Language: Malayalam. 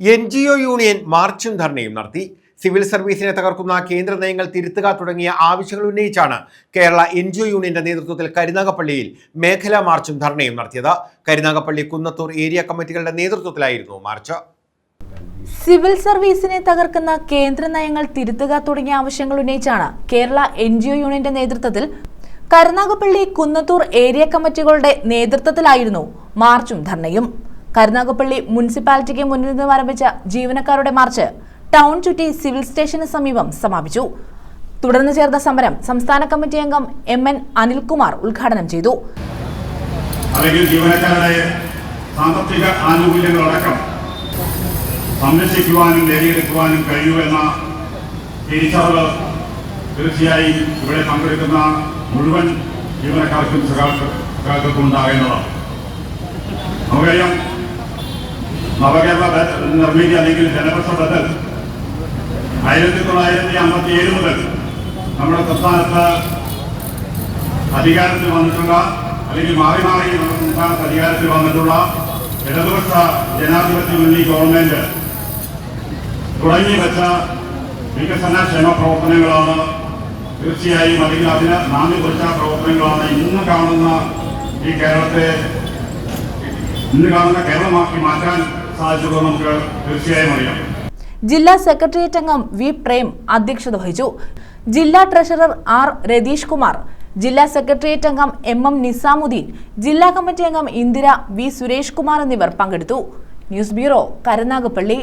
എൻ ജി ഒ യൂണിയൻ മാർച്ചും ധർണയും നടത്തി. സിവിൽ സർവീസിനെ തകർക്കുന്ന കേന്ദ്ര നയങ്ങൾ തിരുത്തുക തുടങ്ങിയ ആവശ്യങ്ങൾ ഉന്നയിച്ചാണ് കേരള എൻ ജി ഒ യൂണിയന്റെ നേതൃത്വത്തിൽ കരുനാഗപ്പള്ളിയിൽ മേഖലാ മാർച്ചും ധർണയും നടത്തിയത്. കരുനാഗപ്പള്ളി കുന്നത്തൂർ ഏരിയ കമ്മിറ്റികളുടെ നേതൃത്വത്തിലായിരുന്നു മാർച്ച്. സിവിൽ സർവീസിനെ തകർക്കുന്ന കേന്ദ്ര നയങ്ങൾ തിരുത്തുക തുടങ്ങിയ ആവശ്യങ്ങൾ ഉന്നയിച്ചാണ് കേരള എൻ ജി ഒ യൂണിയന്റെ നേതൃത്വത്തിൽ കരുനാഗപ്പള്ളി കുന്നത്തൂർ ഏരിയ കമ്മിറ്റികളുടെ നേതൃത്വത്തിലായിരുന്നു മാർച്ചും ധർണയും. കരുനാഗപ്പള്ളി മുനിസിപ്പാലിറ്റിക്ക് മുന്നിൽ നിന്നും ആരംഭിച്ച ജീവനക്കാരുടെ മാർച്ച് ടൗൺ ചുറ്റി സിവിൽ സ്റ്റേഷന് സമീപം സമാപിച്ചു. തുടർന്ന് ചേർന്ന സമരം സംസ്ഥാന കമ്മിറ്റി അംഗം എം എൻ അനിൽകുമാർ ഉദ്ഘാടനം ചെയ്തു. ജീവനക്കാരുടെ സാമ്പത്തിക ആനുകൂല്യങ്ങളടക്കം സംരക്ഷിക്കുവാനും നേടിയെടുക്കുവാനും കഴിയൂ എന്ന തിരിച്ചറിവ് തീർച്ചയായും ഇവിടെ പങ്കെടുക്കുന്ന മുഴുവൻ ജീവനക്കാർക്കും സഹാക്കൾക്കും ഉണ്ടാകേണ്ടതാണ്. നവകേരള നിർമ്മിതി അല്ലെങ്കിൽ ജനപക്ഷ ബദൽ ആയിരത്തി തൊള്ളായിരത്തി അമ്പത്തി ഏഴ് മുതൽ നമ്മുടെ സംസ്ഥാനത്ത് അധികാരത്തിൽ വന്നിട്ടുള്ള അല്ലെങ്കിൽ മാറി മാറി നമ്മുടെ സംസ്ഥാനത്ത് അധികാരത്തിൽ വന്നിട്ടുള്ള ഇടതുപക്ഷ ജനാധിപത്യ മുന്നണി ഗവൺമെന്റ് തുടങ്ങി വെച്ച വികസന ക്ഷേമ പ്രവർത്തനങ്ങളാണ്. തീർച്ചയായും അല്ലെങ്കിൽ അതിന് നാന്ദി കുറിച്ച പ്രവർത്തനങ്ങളാണ് ഇന്ന് കാണുന്ന ഈ കേരളത്തെ ഇന്ന് കാണുന്ന കേരളമാക്കി മാറ്റാൻ സാധിച്ചത് നമുക്ക് തീർച്ചയായും അറിയാം. ജില്ലാ സെക്രട്ടേറിയറ്റ് അംഗം വി പ്രേം അധ്യക്ഷത വഹിച്ചു. ജില്ലാ ട്രഷറർ ആർ രതീഷ് കുമാർ ജില്ലാ സെക്രട്ടേറിയറ്റ് അംഗം എം എം നിസാമുദ്ദീൻ ജില്ലാ കമ്മിറ്റി അംഗം ഇന്ദിര വി സുരേഷ് കുമാർ എന്നിവർ പങ്കെടുത്തു. News bureau Karunagappally.